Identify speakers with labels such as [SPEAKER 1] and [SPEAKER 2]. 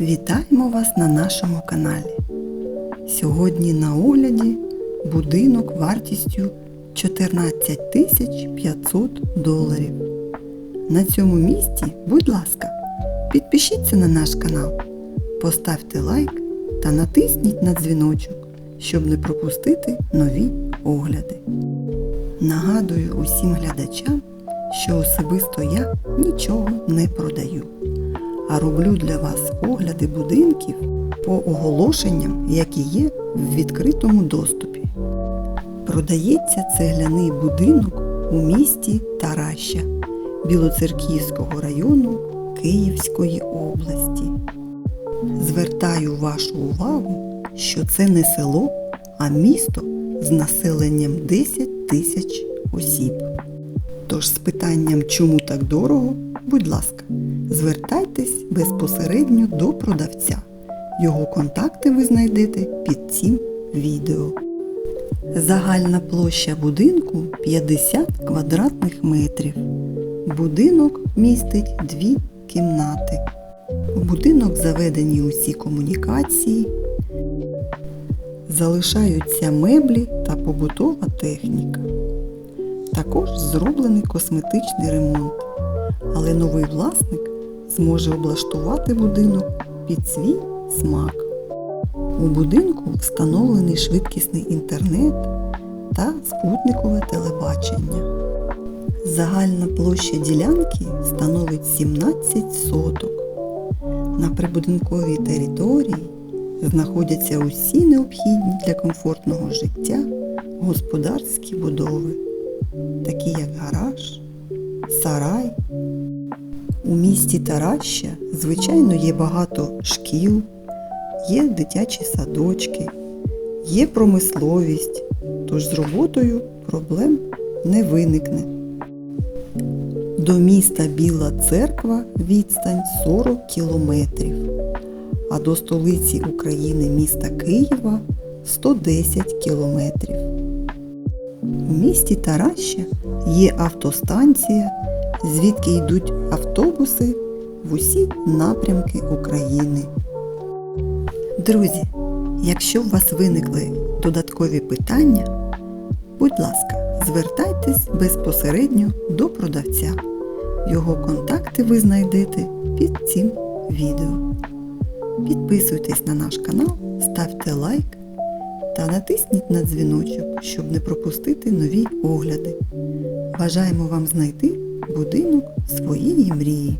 [SPEAKER 1] Вітаємо вас на нашому каналі. Сьогодні на огляді будинок вартістю 14 тисяч 500 доларів. На цьому місці, будь ласка, підпишіться на наш канал, поставте лайк та натисніть на дзвіночок, щоб не пропустити нові огляди. Нагадую усім глядачам, що особисто я нічого не продаю, а роблю для вас огляди будинків по оголошенням, які є в відкритому доступі. Продається цегляний будинок у місті Тараща Білоцерківського району Київської області. Звертаю вашу увагу, що це не село, а місто з населенням 10 тисяч осіб. Тож з питанням чому так дорого, будь ласка, звертайтесь безпосередньо до продавця. Його контакти ви знайдете під цим відео. Загальна площа будинку 50 квадратних метрів. Будинок містить дві кімнати. В будинок заведені усі комунікації, залишаються меблі та побутова техніка. Також зроблений косметичний ремонт, але новий власник зможе облаштувати будинок під свій смак. У будинку встановлений швидкісний інтернет та спутникове телебачення. Загальна площа ділянки становить 17 соток. На прибудинковій території знаходяться усі необхідні для комфортного життя господарські будови, такі як гараж, сарай. У місті Тараща, звичайно, є багато шкіл, є дитячі садочки, є промисловість, тож з роботою проблем не виникне. До міста Біла Церква відстань 40 кілометрів, а до столиці України міста Києва 110 кілометрів. У місті Тараща є автостанція, звідки йдуть автобуси в усі напрямки України. Друзі, якщо у вас виникли додаткові питання, будь ласка, звертайтесь безпосередньо до продавця. Його контакти ви знайдете під цим відео. Підписуйтесь на наш канал, ставте лайк та натисніть на дзвіночок, щоб не пропустити нові огляди. Бажаємо вам знайти будинок своєї мрії.